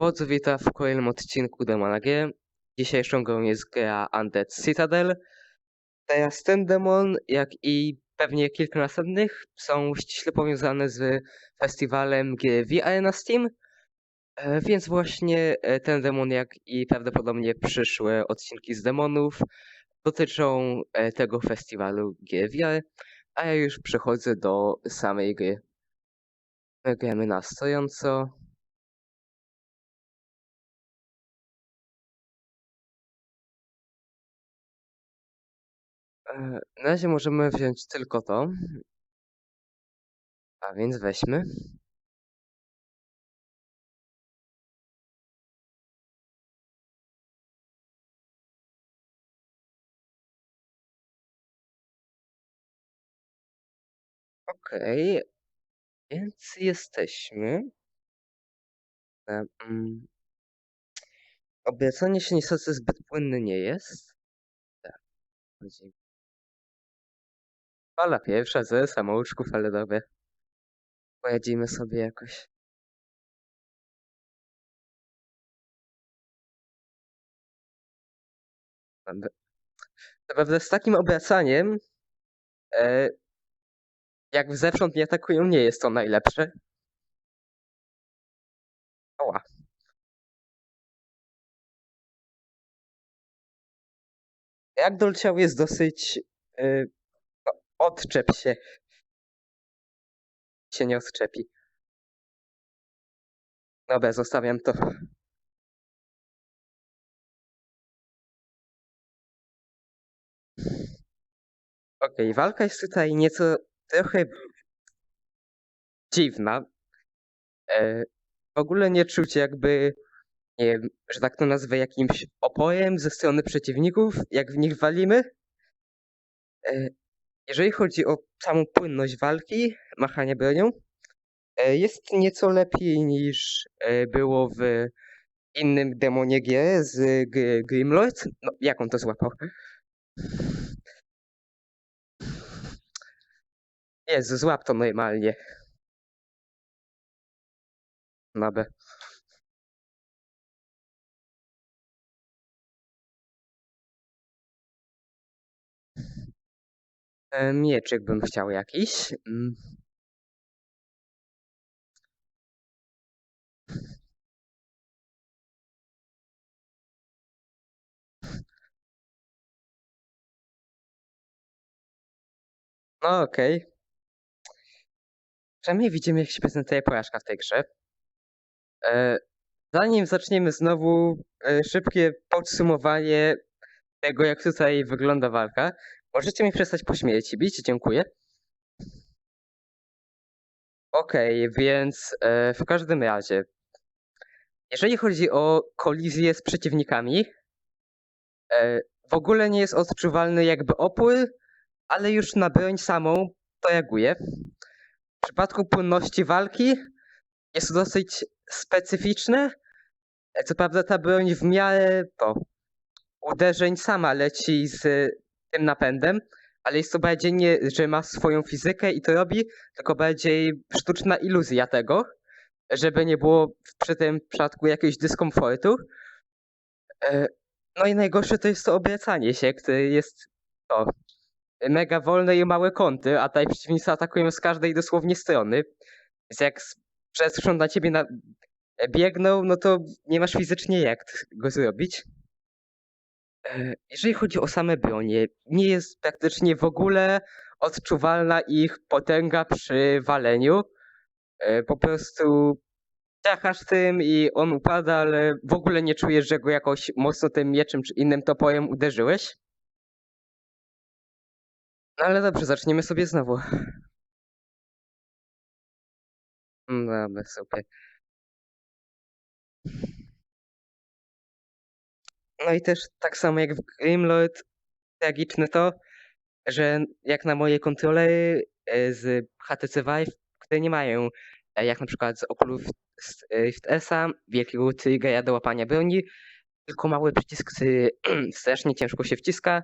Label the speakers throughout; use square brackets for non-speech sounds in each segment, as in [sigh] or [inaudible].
Speaker 1: Wodz wita w kolejnym odcinku Demona G. Dzisiejszą grą jest gra Undead Citadel. Teraz ten demon, jak i pewnie kilka następnych, są ściśle powiązane z festiwalem GV Arena Steam. E, Więc właśnie e, ten demon, jak i prawdopodobnie przyszłe odcinki z demonów, dotyczą e, tego festiwalu GVR, a ja już przechodzę do samej gry. My gramy na stojąco. Na razie możemy wziąć tylko to. A więc weźmy. Okej, więc jesteśmy. E, mm. Obracanie się niestety zbyt płynne nie jest. Tak. Fala pierwsza ze samouczków, ale dobra. Poradzimy sobie jakoś. Naprawdę z takim obracaniem, e, jak zewsząd mnie atakują, nie jest to najlepsze. Oła. Jak dolciał jest dosyć... E, odczep się. Się nie odczepi. Dobra, zostawiam to. Okej, walka jest tutaj nieco trochę dziwna. E, w ogóle nie czuć jakby, nie wiem, że tak to nazwę, jakimś oporem ze strony przeciwników, jak w nich walimy. E, jeżeli chodzi o samą płynność walki, machanie bronią, e, jest nieco lepiej niż e, było w innym demonie G z Grimlord. No, jak on to złapał? Jezu, złap to normalnie. Dobra. Mieczyk bym chciał jakiś. Mm. No okej. Przynajmniej widzimy, jak się prezentuje porażka w tej grze. E, zanim zaczniemy znowu e, szybkie podsumowanie tego, jak tutaj wygląda walka, możecie mi przestać po śmierci bić, dziękuję. Okej, więc e, w każdym razie, jeżeli chodzi o kolizję z przeciwnikami, e, w ogóle nie jest odczuwalny jakby opór, ale już na broń samą to reaguje. W przypadku płynności walki jest to dosyć specyficzne. E, Co prawda ta broń w miarę to uderzeń sama leci z tym napędem, ale jest to bardziej nie, że ma swoją fizykę i to robi, tylko bardziej sztuczna iluzja tego, żeby nie było przy tym przypadku jakiegoś dyskomfortu. E, No i najgorsze to jest to obracanie się, które jest to mega wolne i małe kąty, a tutaj przeciwnicy atakują z każdej dosłownie strony. Więc jak przez na ciebie na... biegną, no to nie masz fizycznie jak go zrobić. E, Jeżeli chodzi o same bronie, nie jest praktycznie w ogóle odczuwalna ich potęga przy waleniu. E, Po prostu trachasz tym i on upada, ale w ogóle nie czujesz, że go jakoś mocno tym mieczem czy innym toporem uderzyłeś. No ale dobrze, zaczniemy sobie znowu. Mm, Dobra, super. No i też tak samo jak w Grimlord, tragiczne to, że jak na moje kontrolery e, z HTC Vive, które nie mają, e, jak na przykład z Oculus Rift S-a, wielkiego triggera do łapania broni, tylko mały przycisk, który [clears throat] strasznie ciężko się wciska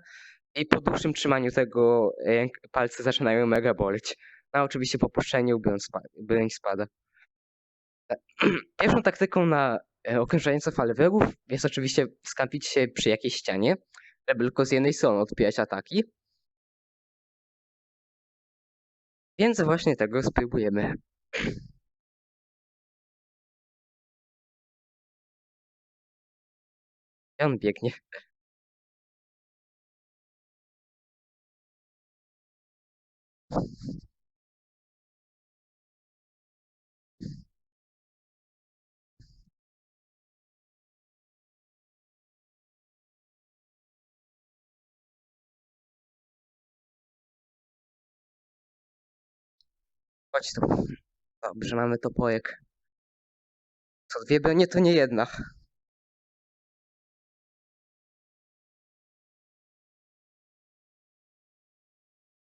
Speaker 1: i po dłuższym trzymaniu tego ręk, palce zaczynają mega boleć. No oczywiście po puszczeniu broń, broń spada. [clears throat] Pierwszą taktyką na e, okrążająca falę wrogów, więc oczywiście skampić się przy jakiejś ścianie, żeby tylko z jednej strony odbijać ataki. Więc właśnie tego spróbujemy. On biegnie? Chodź tu. Dobrze, mamy topojek. Co dwie bronie, to nie jedna.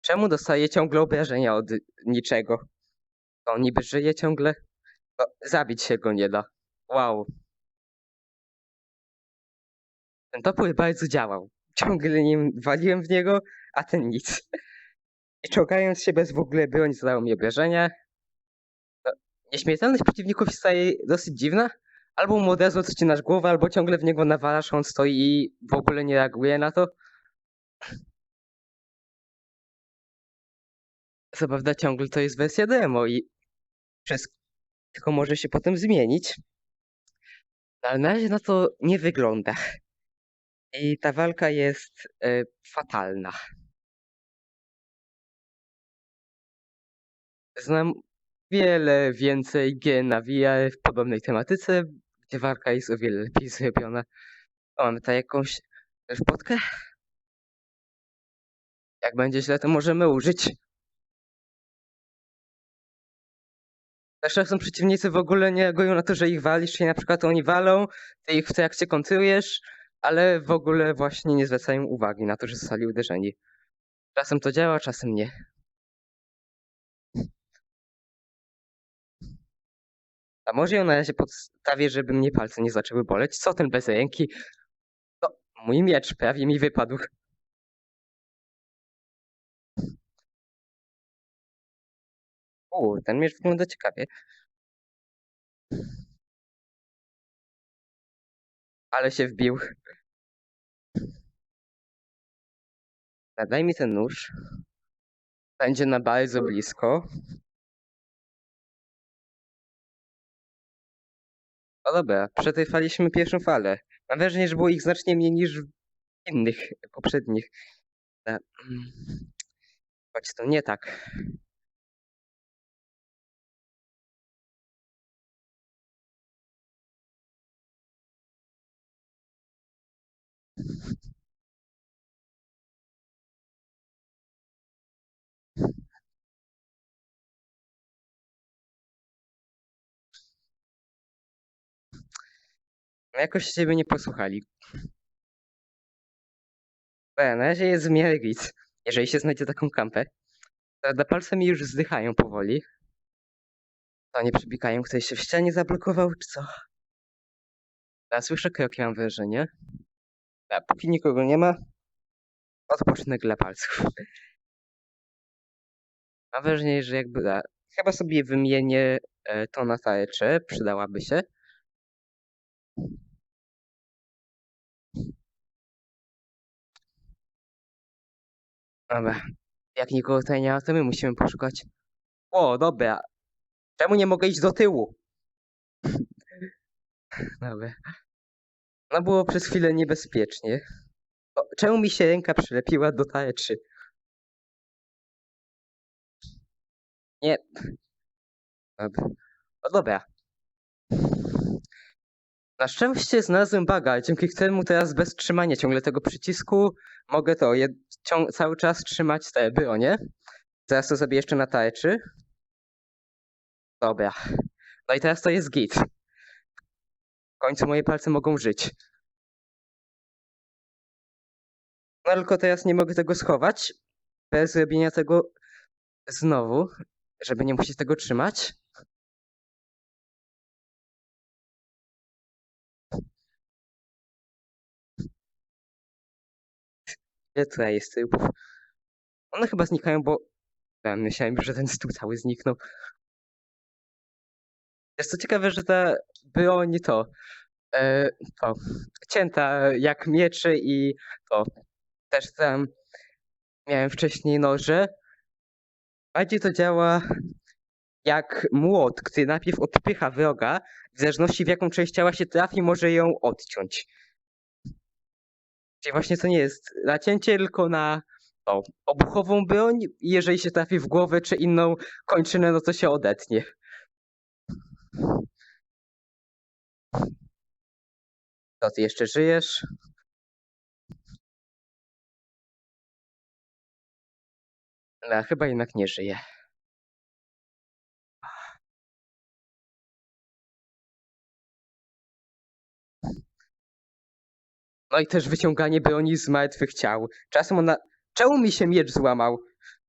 Speaker 1: Czemu dostaje ciągle obrażenia od niczego? To on niby żyje ciągle? No, zabić się go nie da. Wow. Ten topór bardzo działał. Ciągle nim waliłem w niego, a ten nic. I czołgając się bez w ogóle broń zadało mi obrażenia. No, nieśmiertelność przeciwników staje dosyć dziwna. Albo mu od razu odcinasz głowę, albo ciągle w niego nawalasz, on stoi i w ogóle nie reaguje na to. Co prawda ciągle to jest wersja demo i przez tylko może się potem zmienić. Ale na razie na to nie wygląda. I ta walka jest e, fatalna. Znam wiele więcej gier na VR w podobnej tematyce, gdzie walka jest o wiele lepiej zrobiona. O, mamy tutaj jakąś szpotkę. Jak będzie źle, to możemy użyć. Też czasem przeciwnicy w ogóle nie reagują na to, że ich walisz, czyli na przykład oni walą, ty ich w trakcie kontrujesz, ale w ogóle właśnie nie zwracają uwagi na to, że zostali uderzeni. Czasem to działa, czasem nie. A może ją na razie podstawię, żeby mnie palce nie zaczęły boleć? Co ten bez ręki? No, mój miecz prawie mi wypadł. U, ten miecz wygląda ciekawie. Ale się wbił. A, Daj mi ten nóż. Będzie na bardzo blisko. No dobra, przetrwaliśmy pierwszą falę. Mam wrażenie, że było ich znacznie mniej niż w innych poprzednich. E, mm. Chodź, to nie tak. Jakoś ciebie nie posłuchali. E, na razie jest w miarę git. Jeżeli się znajdzie taką kampę, to na palce mi już zdychają powoli. To nie przebiegają, ktoś się w ścianie zablokował, czy co? Ja słyszę kroki, mam wrażenie. A póki nikogo nie ma, odpocznę dla palców. Mam wrażenie, że jakby... A, chyba sobie wymienię e, to na tarczę, przydałaby się. Dobra. Jak nikogo tutaj nie ma, to my musimy poszukać. O, dobra. Czemu nie mogę iść do tyłu? [laughs] Dobra. No było przez chwilę niebezpiecznie. O, czemu mi się ręka przylepiła do tarczy? Nie. Dobra. O, dobra. Na szczęście znalazłem baga, dzięki któremu teraz bez trzymania ciągle tego przycisku mogę to cały czas trzymać te bronie. Teraz to sobie jeszcze na tarczy. Dobra. No i teraz to jest git. W końcu moje palce mogą żyć. No tylko teraz nie mogę tego schować. Bez zrobienia tego znowu, żeby nie musieć tego trzymać. Tutaj jest typów? One chyba znikają, bo... Ja myślałem, że ten stół cały zniknął. Jest to ciekawe, że ta broń to, e, to cięta jak mieczy i to też tam miałem wcześniej noże. Bardziej to działa jak młot, który najpierw odpycha wroga, w zależności w jaką część ciała się trafi, może ją odciąć. Czyli właśnie to nie jest nacięcie, tylko na o, obuchową broń i jeżeli się trafi w głowę czy inną kończynę, no to się odetnie. To ty jeszcze żyjesz? No, chyba jednak nie żyje. No i też wyciąganie broni z martwych ciał. Czasem ona... Czemu mi się miecz złamał?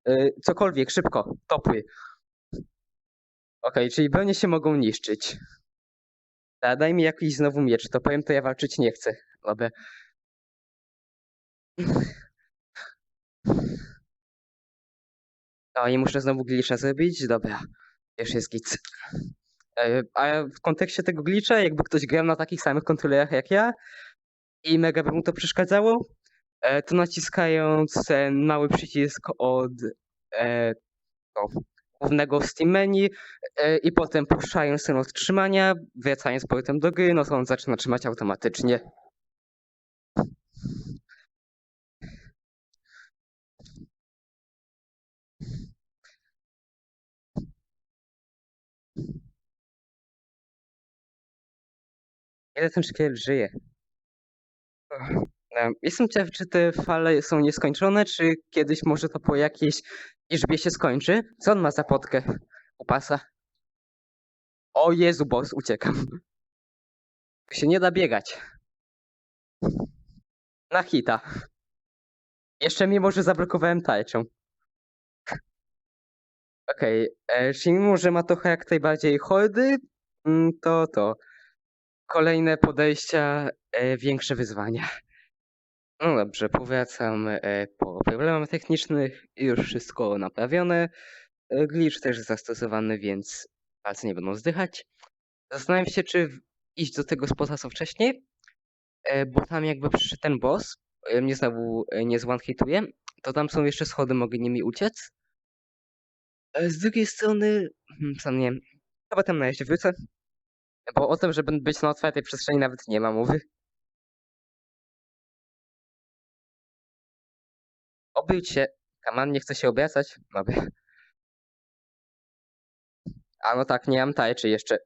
Speaker 1: Yy, cokolwiek, szybko, topły. Okej, czyli bronie się mogą niszczyć. Da, daj mi jakiś znowu miecz, to powiem, to ja walczyć nie chcę. Dobra. O, i muszę znowu glitcha zrobić? Dobra. Już jest git. E, A w kontekście tego glitcha, jakby ktoś grał na takich samych kontrolerach jak ja i mega by mu to przeszkadzało, e, to naciskając ten mały przycisk od e, to, głównego Steam menu e, i potem puszczając ten od trzymania, wracając powrotem do gry, no to on zaczyna trzymać automatycznie. Ile ten szkielet żyje? Em, Jestem ciekaw, czy te fale są nieskończone, czy kiedyś może to po jakiejś liczbie się skończy. Co on ma za potkę u pasa? O Jezu, boss, uciekam. Się nie da biegać. Na hita. Jeszcze mimo, że zablokowałem tarczą. Okej, okay. czyli mimo, że ma trochę jak najbardziej hordy, mm, to to. Kolejne podejścia, e, większe wyzwania. No dobrze, powracam e, po problemach technicznych. Już wszystko naprawione. E, Glitch też zastosowany, więc palce nie będą zdychać. Zastanawiam się, czy iść do tego spota co wcześniej, bo tam jakby przyszedł ten boss, mnie znowu nie zone-hituje, to tam są jeszcze schody, mogę nimi uciec. Z drugiej strony, hmm, co nie wiem, chyba tam na razie wrócę, bo o tym, żeby być na otwartej przestrzeni nawet nie ma mowy. Obróć się. Kaman nie chce się obracać. Dobra. A no tak, nie mam tarczy jeszcze.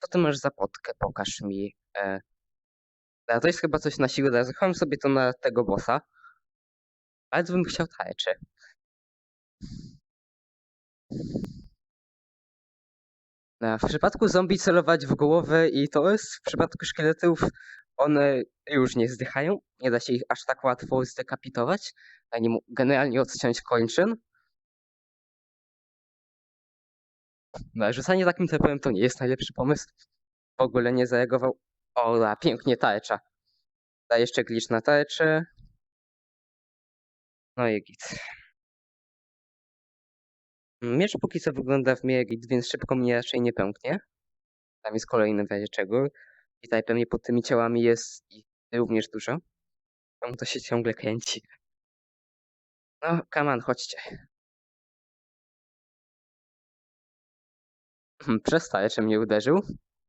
Speaker 1: Co ty masz za potkę? Pokaż mi. E... A to jest chyba coś na siłę. Zachowam sobie to na tego bossa. Bardzo bym chciał tarczę. E, W przypadku zombie celować w głowę i to jest, w przypadku szkieletów one już nie zdychają, nie da się ich aż tak łatwo zdekapitować, ani generalnie odciąć kończyn. No, rzucanie takim trapem to nie jest najlepszy pomysł. W ogóle nie zareagował. Ola, pięknie tarcza. Da jeszcze glitch na tarczę. No i git. Miecz póki co wygląda w miarę git, więc szybko mnie raczej nie pęknie. Tam jest kolejny w razie czego. I tutaj pewnie pod tymi ciałami jest ich również dużo. Tam to się ciągle kręci. No, on, chodźcie. Hmm, Przestaję, czy mnie uderzył?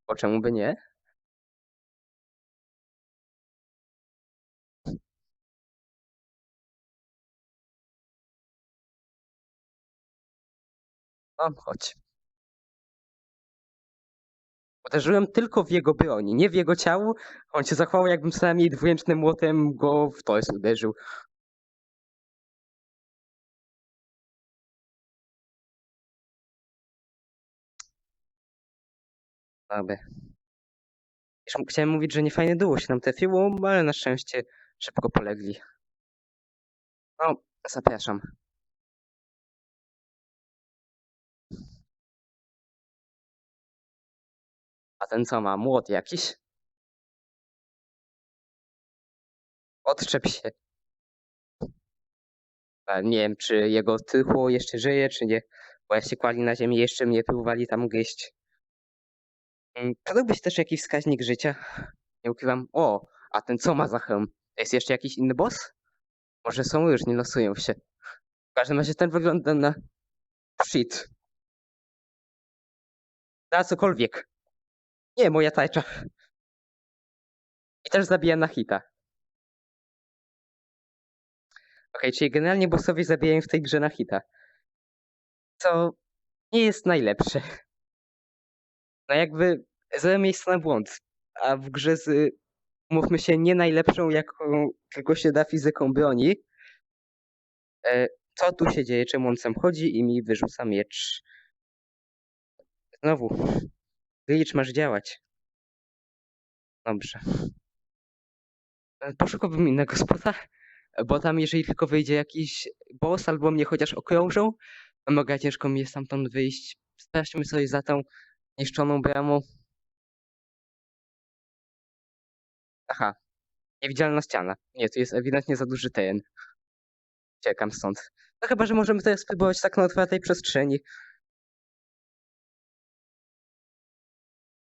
Speaker 1: Bo czemu by nie? No, chodź. Uderzyłem tylko w jego broni, nie w jego ciało. On się zachował, jakbym co najmniej dwuręcznym młotem go w tors uderzył. Dobra. Chciałem mówić, że niefajne duło się nam trafiło, ale na szczęście szybko polegli. No, zapraszam. A ten co ma? Młot jakiś? Odczep się. A nie wiem, czy jego tychło jeszcze żyje, czy nie. Bo jak się kłali na ziemi, jeszcze mnie próbowali tam gryźć. Mm, Podałbyś też jakiś wskaźnik życia? Nie ukrywam. O, a ten co ma za hełm? Jest jeszcze jakiś inny boss? Może są już, nie losują się. W każdym razie ten wygląda na... Shit. Na cokolwiek. Nie, moja tajcza. I też zabija na hita. Okej, czyli generalnie bossowie zabijają w tej grze na hita. Co nie jest najlepsze. No jakby zero miejsca na błąd. A w grze z, mówmy się, nie najlepszą, jaką tylko się da fizyką broni. E, co tu się dzieje? Czemu on sam chodzi i mi wyrzuca miecz? Znowu. Glitch masz działać. Dobrze. E, Poszukałbym innego [laughs] spota, bo tam jeżeli tylko wyjdzie jakiś boss albo mnie chociaż okrążą, to mega ciężko mi stamtąd wyjść. Sprawdźmy sobie za tą niszczoną bramą. Aha. Niewidzialna ściana. Nie, tu jest ewidentnie za duży teren. Uciekam stąd. No chyba, że możemy teraz spróbować tak na otwartej przestrzeni.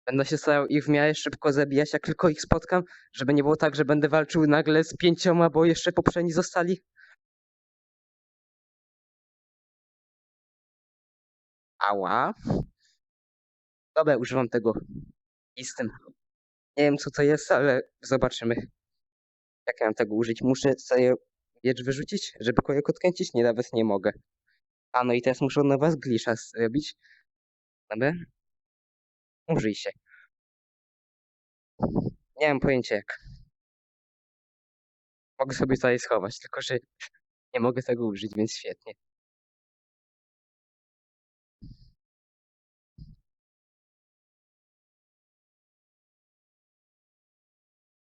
Speaker 1: Będę się starał ich w miarę szybko zabijać, jak tylko ich spotkam, żeby nie było tak, że będę walczył nagle z pięcioma, bo jeszcze poprzedni zostali. Ała. Dobra, używam tego listem. Nie wiem co to jest, ale zobaczymy. Jak ja mam tego użyć? Muszę sobie miecz wyrzucić, żeby kojek odkręcić? Nie, nawet nie mogę. A no i teraz muszę na was glisza zrobić. Dobra? Użyj się. Nie mam pojęcia jak. Mogę sobie tutaj schować, tylko że nie mogę tego użyć, więc świetnie.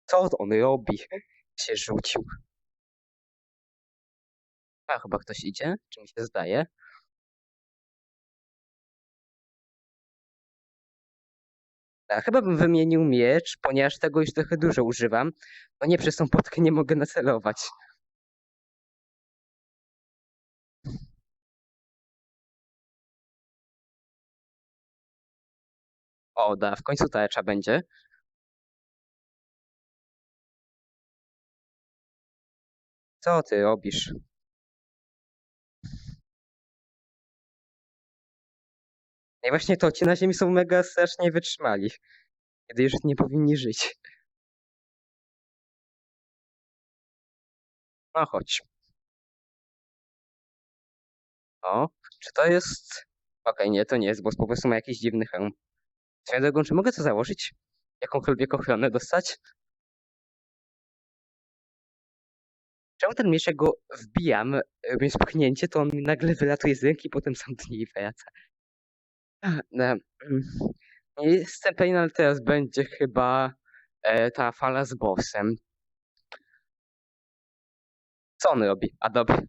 Speaker 1: Co on robi? Się rzucił. A, chyba ktoś idzie? Czy mi się zdaje? Chyba bym wymienił miecz, ponieważ tego już trochę dużo używam. No nie, przez tą potkę nie mogę nacelować. O, da, w końcu tarcza będzie. Co ty robisz? I właśnie to, ci na ziemi są mega strasznie wytrzymali. Kiedy już nie powinni żyć. No chodź. O, czy to jest... Okej, nie, to nie jest, bo po prostu ma jakiś dziwny hełm. Swoją drogą, czy mogę to założyć? Jakąkolwiek ochronę dostać? Czemu ten miecz, go wbijam, robiąc pchnięcie, to on nagle wylatuje z ręki, potem sam do niej wraca. [laughs] Mm, nie jestem pewien, ale teraz będzie chyba e, ta fala z bossem. Co on robi? A dobra.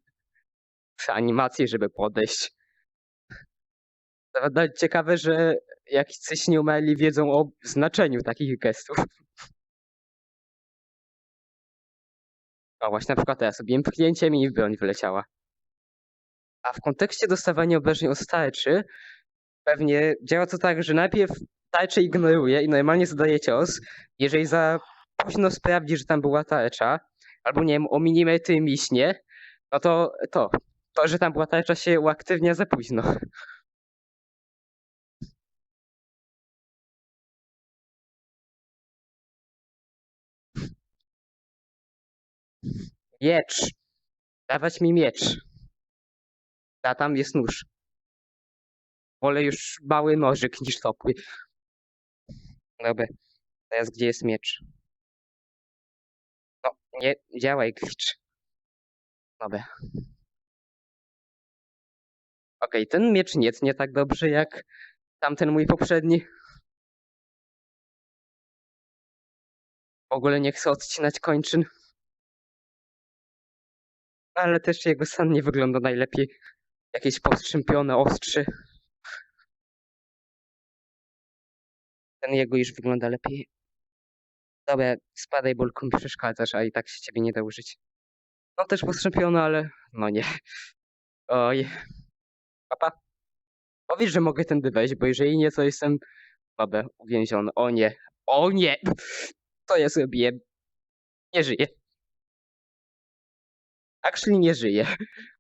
Speaker 1: Przy animacji, żeby podejść. Nawet ciekawe, że jakiś nieumeli wiedzą o znaczeniu takich gestów. O, właśnie na przykład teraz robiłem pchnięciem i broń wyleciała. A w kontekście dostawania obrażeń od tarczy, pewnie działa to tak, że najpierw tarczę ignoruje i normalnie zadaje cios. Jeżeli za późno sprawdzi, że tam była tarcza, albo nie wiem, o milimetry miśnie, no to to, to, że tam była tarcza się uaktywnia za późno. Miecz. Dawać mi miecz. A tam jest nóż. Wolę już mały nożyk niż topły. Dobra. Teraz gdzie jest miecz? No, nie działaj glitch. Dobra. Okej, ten miecz nie tnie tak dobrze jak tamten mój poprzedni. W ogóle nie chcę odcinać kończyn. Ale też jego stan nie wygląda najlepiej. Jakieś postrzępione ostrzy. Ten jego już wygląda lepiej. Dobra, spadaj, bolku mi przeszkadzasz, a i tak się ciebie nie da użyć. No też postrzępione, ale no nie. Oj. Papa. Powiedz, że mogę tędy wejść, bo jeżeli nie, to jestem babę uwięziony. O nie, o nie! To ja zrobiłem. Nie żyję. Actually nie żyje.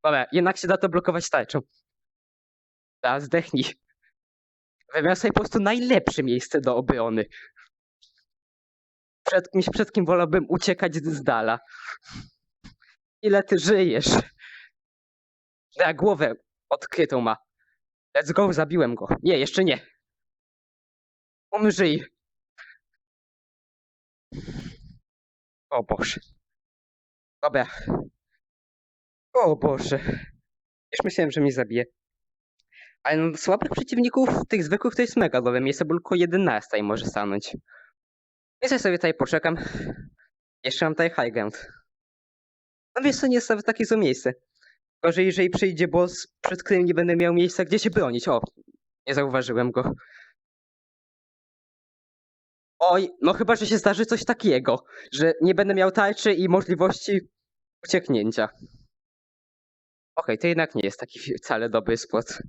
Speaker 1: Dobra, jednak się da to blokować tarczą. Teraz zdechnij. Wymiar sobie po prostu najlepsze miejsce do obrony. Przed kimś, przed kim wolałbym uciekać z dala. Ile ty żyjesz? Na głowę odkrytą ma. Let's go, zabiłem go. Nie, jeszcze nie. Umrzyj. O Boże. Dobra. O Boże. Już myślałem, że mnie zabije. Ale no, słabych przeciwników, tych zwykłych, to jest mega dobre miejsce, bo tylko 11 i może stanąć. Więc ja sobie tutaj poczekam. Jeszcze mam tutaj high ground. No wiesz co, nie jest nawet takie złe miejsce. Że jeżeli przyjdzie boss, przed którym nie będę miał miejsca, gdzie się bronić. O, nie zauważyłem go. Oj, no chyba, że się zdarzy coś takiego, że nie będę miał tarczy i możliwości ucieknięcia. Okej, to jednak nie jest taki wcale dobry spot.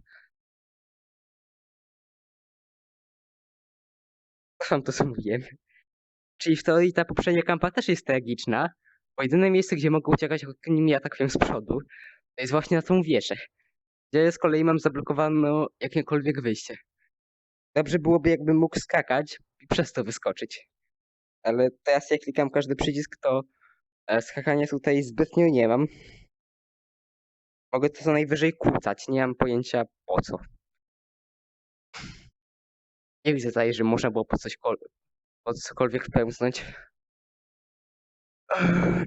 Speaker 1: Sam to co mówiłem. Czyli w teorii ta poprzednia kampa też jest tragiczna, bo jedyne miejsce, gdzie mogę uciekać, jak oni mnie atakują z przodu, to jest właśnie na tą wieżę. Gdzie z kolei mam zablokowane jakiekolwiek wyjście. Dobrze byłoby, jakbym mógł skakać i przez to wyskoczyć. Ale teraz jak klikam każdy przycisk, to e, skakania tutaj zbytnio nie mam. Mogę to co najwyżej kłócać, nie mam pojęcia po co. Nie widzę tutaj, że można było po coś po cokolwiek pełznąć. W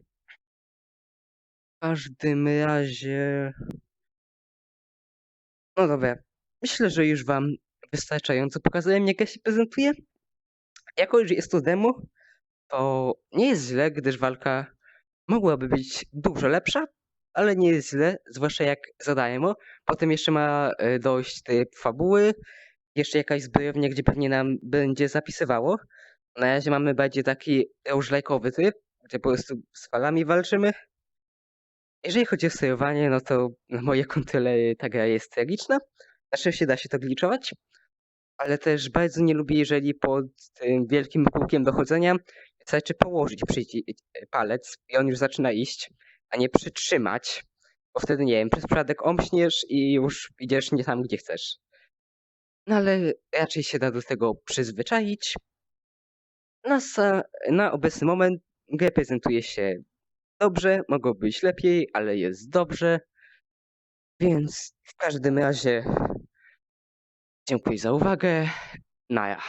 Speaker 1: każdym razie... No dobra, myślę, że już wam wystarczająco pokazałem, jak ja się prezentuję. Jako, że jest to demo, to nie jest źle, gdyż walka mogłaby być dużo lepsza, ale nie jest źle, zwłaszcza jak zadajemy. Potem jeszcze ma e, dojść typ fabuły, jeszcze jakaś zbrojownia, gdzie pewnie nam będzie zapisywało. Na razie mamy bardziej taki roguelike'owy typ, gdzie po prostu z falami walczymy. Jeżeli chodzi o sterowanie, no to na moje kontrolery ta gra jest tragiczna. Na szczęście da się to gliczować, ale też bardzo nie lubię, jeżeli pod tym wielkim kółkiem dochodzenia wystarczy położyć palec i on już zaczyna iść, a nie przytrzymać, bo wtedy, nie wiem, przez przypadek omśniesz i już idziesz nie tam, gdzie chcesz. No ale raczej się da do tego przyzwyczaić. Na, sa- na obecny moment grę prezentuje się dobrze, mogło być lepiej, ale jest dobrze. Więc w każdym razie dziękuję za uwagę. Naja.